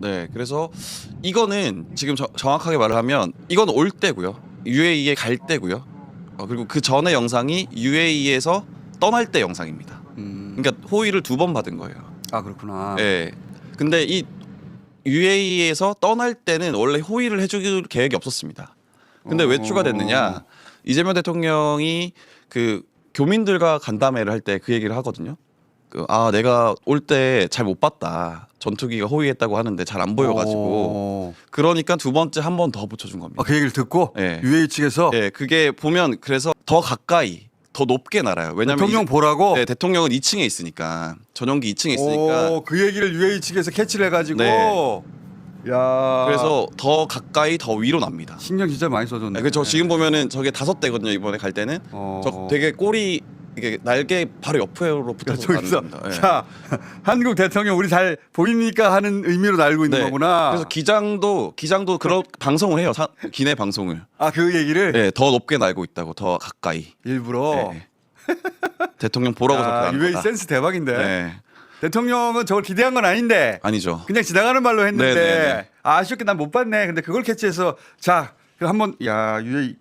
네, 그래서 이거는 지금 저- 정확하게 말을 하면 이건 올 때고요. UAE에 갈 때고요. 어, 그리고 그 전에 영상이 UAE에서 떠날 때 영상입니다. 음. 그러니까 호의를 두 번 받은 거예요. 아 그렇구나. 네. 근데 이 UAE에서 떠날 때는 원래 호의를 해줄 계획이 없었습니다. 근데 왜 어. 추가됐느냐? 이재명 대통령이 그 교민들과 간담회를 할 때 그 얘기를 하거든요. 그, 아 내가 올 때 잘 못 봤다. 전투기가 호위했다고 하는데 잘 안 보여가지고 어. 그러니까 두 번째 한 번 더 붙여준 겁니다. 아, 그 얘기를 듣고 네. UAE 측에서 예, 그게 보면 그래서 더 가까이 더 높게 날아요. 왜냐면 대통령 이제- 보라고. 네, 대통령은 2층에 있으니까 전용기 2층에 있으니까 오, 그 얘기를 UAE 측에서 캐치를 해가지고. 네. 야. 그래서 더 가까이 더 위로 납니다. 신경 진짜 많이 써줬네. 네, 그저 지금 보면은 저게 다섯 대거든요 이번에 갈 때는 어. 저 되게 꼬리 이게 날개 바로 옆으로 붙어서 저기서 가는 겁니다. 예. 자 한국 대통령 우리 잘 보입니까 하는 의미로 날고 있는 네. 거구나. 그래서 기장도 기장도 그런 방송을 해요. 사, 기내 방송을. 아 그 얘기를 네, 더 높게 날고 있다고 더 가까이. 일부러. 네. 대통령 보라고 적혀는 UAE 거다. 센스 대박인데. 네. 대통령은 저걸 기대한 건 아닌데 아니죠. 그냥 지나가는 말로 했는데 네, 네, 네. 아, 아쉽게 난 못 봤네. 근데 그걸 캐치해서 자, 그 한번 야 UAE